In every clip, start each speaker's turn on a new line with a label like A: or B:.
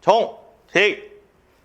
A: 정식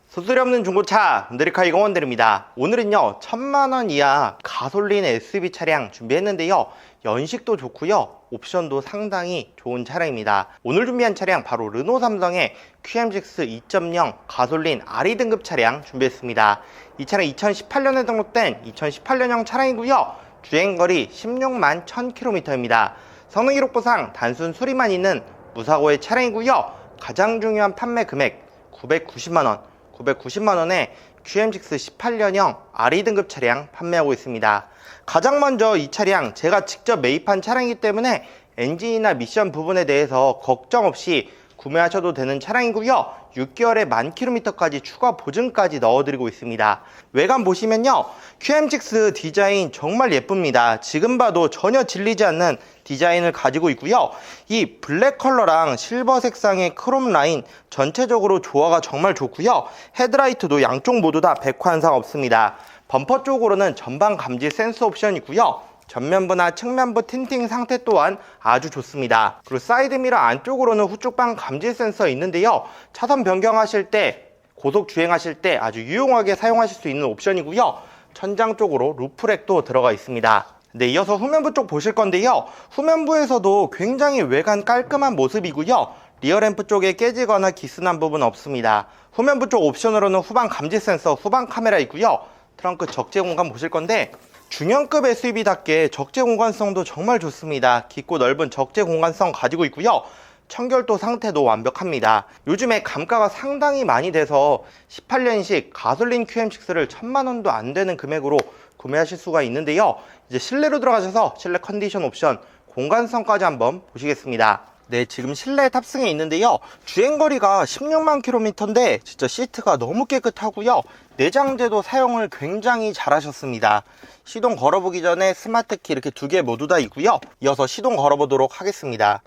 A: 수수료 없는 중고차 흔드리카 이공원드립니다. 오늘은요 천만 원 이하 가솔린 SUV 차량 준비했는데요. 연식도 좋고요. 옵션도 상당히 좋은 차량입니다. 오늘 준비한 차량 바로 르노 삼성의 QM6 2.0 가솔린 RE 등급 차량 준비했습니다. 이 차량 2018년에 등록된 2018년형 차량이고요. 주행거리 16만 1000km입니다. 성능 기록부상 단순 수리만 있는 무사고의 차량이고요. 가장 중요한 판매 금액 990만원, 990만원에 QM6 18년형 RE 등급 차량 판매하고 있습니다. 가장 먼저 이 차량 제가 직접 매입한 차량이기 때문에 엔진이나 미션 부분에 대해서 걱정 없이 구매하셔도 되는 차량이고요. 6개월에 만 킬로미터까지 추가 보증까지 넣어드리고 있습니다. 외관 보시면요. QM6 디자인 정말 예쁩니다. 지금 봐도 전혀 질리지 않는 디자인을 가지고 있고요. 이 블랙 컬러랑 실버 색상의 크롬 라인 전체적으로 조화가 정말 좋고요. 헤드라이트도 양쪽 모두 다 백환상 없습니다. 범퍼 쪽으로는 전방 감지 센서 옵션이고요. 전면부나 측면부 틴팅 상태 또한 아주 좋습니다. 그리고 사이드미러 안쪽으로는 후쪽방 감지 센서 있는데요. 차선 변경하실 때 고속 주행하실 때 아주 유용하게 사용하실 수 있는 옵션이고요. 천장 쪽으로 루프렉도 들어가 있습니다. 네, 이어서 후면부 쪽 보실 건데요. 후면부에서도 굉장히 외관 깔끔한 모습이고요. 리어램프 쪽에 깨지거나 기스난 부분 없습니다. 후면부 쪽 옵션으로는 후방 감지 센서, 후방 카메라 있고요. 트렁크 적재 공간 보실 건데 중형급 SUV답게 적재 공간성도 정말 좋습니다. 깊고 넓은 적재 공간성 가지고 있고요. 청결도 상태도 완벽합니다. 요즘에 감가가 상당히 많이 돼서 18년식 가솔린 QM6를 천만 원도 안 되는 금액으로 구매하실 수가 있는데요. 이제 실내로 들어가셔서 실내 컨디션 옵션, 공간성까지 한번 보시겠습니다. 네, 지금 실내 탑승해 있는데요. 주행거리가 16만 킬로미터인데 진짜 시트가 너무 깨끗하고요. 내장재도 사용을 굉장히 잘하셨습니다. 시동 걸어보기 전에 스마트키 이렇게 두 개 모두 다 있고요. 이어서 시동 걸어보도록 하겠습니다.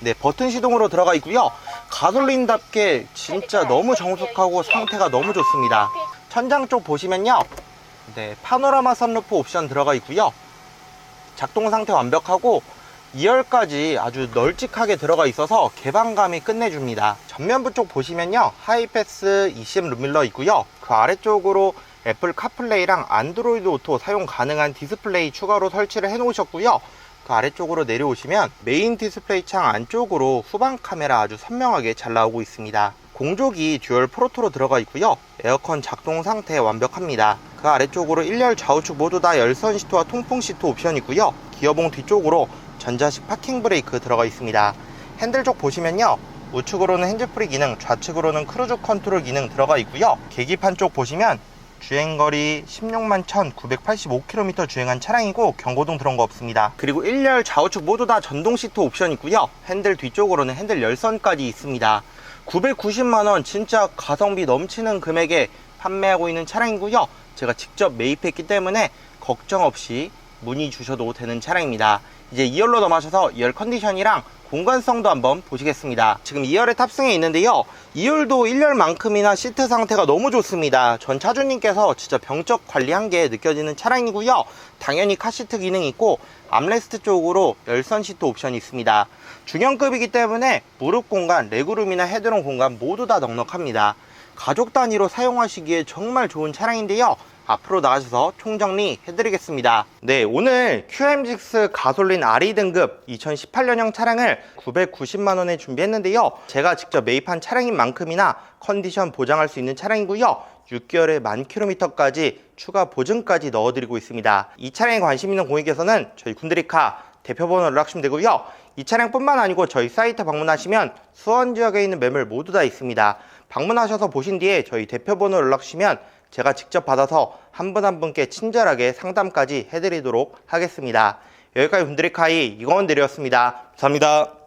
A: 네, 버튼 시동으로 들어가 있고요. 가솔린답게 진짜 너무 정숙하고 상태가 너무 좋습니다. 천장 쪽 보시면요. 네, 파노라마 선루프 옵션 들어가 있고요. 작동 상태 완벽하고 2열까지 아주 널찍하게 들어가 있어서 개방감이 끝내줍니다. 전면부 쪽 보시면요. 하이패스 20 룸밀러 있고요. 그 아래쪽으로 애플 카플레이랑 안드로이드 오토 사용 가능한 디스플레이 추가로 설치를 해 놓으셨고요. 그 아래쪽으로 내려오시면 메인 디스플레이 창 안쪽으로 후방 카메라 아주 선명하게 잘 나오고 있습니다. 공조기 듀얼 프로토로 들어가 있고요. 에어컨 작동 상태 완벽합니다. 그 아래쪽으로 1열 좌우측 모두 다 열선 시트와 통풍 시트 옵션이고요. 기어봉 뒤쪽으로 전자식 파킹 브레이크 들어가 있습니다. 핸들 쪽 보시면요. 우측으로는 핸즈프리 기능, 좌측으로는 크루즈 컨트롤 기능 들어가 있고요. 계기판 쪽 보시면 주행거리 16만 1985km 주행한 차량이고 경고등 들어온 거 없습니다. 그리고 1열 좌우측 모두 다 전동 시트 옵션 있고요. 핸들 뒤쪽으로는 핸들 열선까지 있습니다. 990만원 진짜 가성비 넘치는 금액에 판매하고 있는 차량이고요. 제가 직접 매입했기 때문에 걱정 없이 문의 주셔도 되는 차량입니다. 이제 2열로 넘어가셔서 2열 컨디션이랑 공간성도 한번 보시겠습니다. 지금 2열에 탑승해 있는데요. 2열도 1열만큼이나 시트 상태가 너무 좋습니다. 전 차주님께서 진짜 병적 관리한 게 느껴지는 차량이고요. 당연히 카시트 기능이 있고 암레스트 쪽으로 열선 시트 옵션이 있습니다. 중형급이기 때문에 무릎 공간, 레그룸이나 헤드룸 공간 모두 다 넉넉합니다. 가족 단위로 사용하시기에 정말 좋은 차량인데요. 앞으로 나가셔서 총정리 해드리겠습니다. 네, 오늘 QM6 가솔린 RE 등급 2018년형 차량을 990만원에 준비했는데요. 제가 직접 매입한 차량인 만큼이나 컨디션 보장할 수 있는 차량이고요. 6개월에 만 킬로미터까지 추가 보증까지 넣어드리고 있습니다. 이 차량에 관심 있는 고객께서는 저희 군드리카 대표번호 연락주시면 되고요. 이 차량뿐만 아니고 저희 사이트 방문하시면 수원 지역에 있는 매물 모두 다 있습니다. 방문하셔서 보신 뒤에 저희 대표번호 연락 주시면 제가 직접 받아서 한분한 분께 친절하게 상담까지 해드리도록 하겠습니다. 여기까지 분드리카이 이광원 드렸습니다. 감사합니다.